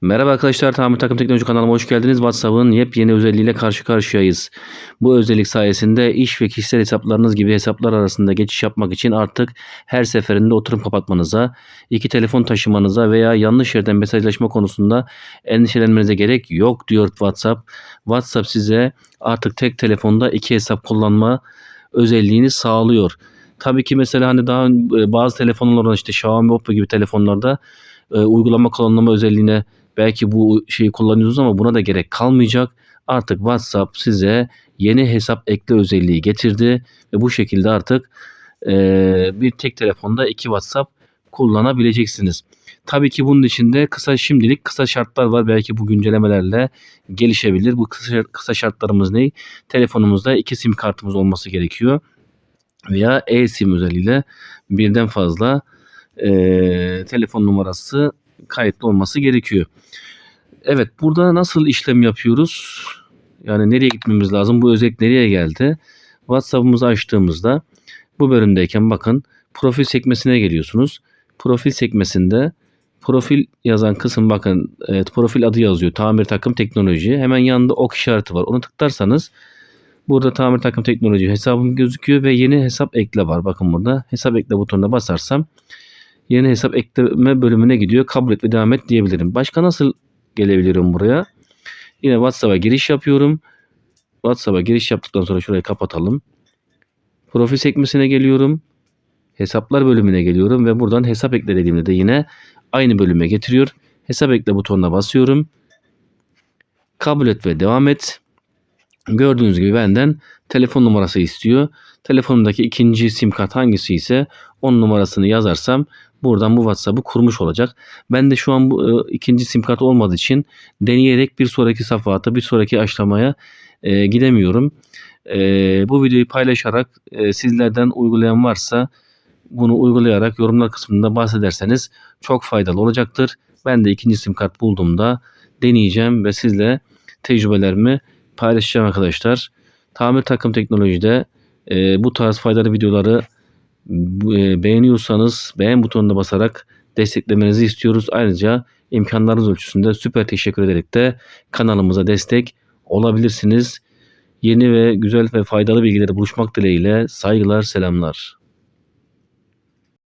Merhaba arkadaşlar, Tamir Takım Teknoloji kanalıma hoş geldiniz. WhatsApp'ın yepyeni özelliğiyle karşı karşıyayız. Bu özellik sayesinde iş ve kişisel hesaplarınız gibi hesaplar arasında geçiş yapmak için artık her seferinde oturum kapatmanıza, iki telefon taşımanıza veya yanlış yerden mesajlaşma konusunda endişelenmenize gerek yok diyor WhatsApp. WhatsApp size artık tek telefonda iki hesap kullanma özelliğini sağlıyor. Tabii ki mesela hani daha e, bazı telefonlar olan işte Xiaomi, Oppo gibi telefonlarda e, uygulama kullanma özelliğine belki bu şeyi kullanıyorsunuz ama buna da gerek kalmayacak. Artık WhatsApp size yeni hesap ekle özelliği getirdi ve bu şekilde artık e, bir tek telefonda iki WhatsApp kullanabileceksiniz. Tabii ki bunun içinde kısa şimdilik kısa şartlar var. Belki bu güncellemelerle gelişebilir. Bu kısa, kısa şartlarımız ne? Telefonumuzda iki sim kartımız olması gerekiyor. Veya e-sim özelliğiyle birden fazla e, telefon numarası kayıtlı olması gerekiyor. Evet burada nasıl işlem yapıyoruz? Yani nereye gitmemiz lazım? Bu özellik nereye geldi? WhatsApp'ımızı açtığımızda bu bölümdeyken bakın profil sekmesine geliyorsunuz. Profil sekmesinde profil yazan kısım bakın evet, profil adı yazıyor. Tamir takım teknoloji. Hemen yanında ok işareti var. Onu tıklarsanız burada tamir takım teknoloji hesabım gözüküyor ve yeni hesap ekle var. Bakın burada hesap ekle butonuna basarsam yeni hesap ekleme bölümüne gidiyor. Kabul et ve devam et diyebilirim. Başka nasıl gelebilirim buraya? Yine WhatsApp'a giriş yapıyorum. WhatsApp'a giriş yaptıktan sonra şurayı kapatalım. Profil sekmesine geliyorum. Hesaplar bölümüne geliyorum ve buradan hesap ekle dediğimde de yine aynı bölüme getiriyor. Hesap ekle butonuna basıyorum. Kabul et ve devam et. Gördüğünüz gibi benden telefon numarası istiyor. Telefonumdaki ikinci sim kart hangisi ise onun numarasını yazarsam buradan bu WhatsApp'ı kurmuş olacak. Ben de şu an bu e, ikinci sim kart olmadığı için deneyerek bir sonraki safhata, bir sonraki aşamaya e, gidemiyorum. E, bu videoyu paylaşarak e, sizlerden uygulayan varsa bunu uygulayarak yorumlar kısmında bahsederseniz çok faydalı olacaktır. Ben de ikinci sim kart bulduğumda deneyeceğim ve sizle tecrübelerimi paylaşacağım arkadaşlar. Tamir takım teknolojide e, bu tarz faydalı videoları e, beğeniyorsanız beğen butonuna basarak desteklemenizi istiyoruz. Ayrıca imkanlarınız ölçüsünde süper teşekkür ederek de kanalımıza destek olabilirsiniz. Yeni ve güzel ve faydalı bilgileri buluşmak dileğiyle saygılar, selamlar.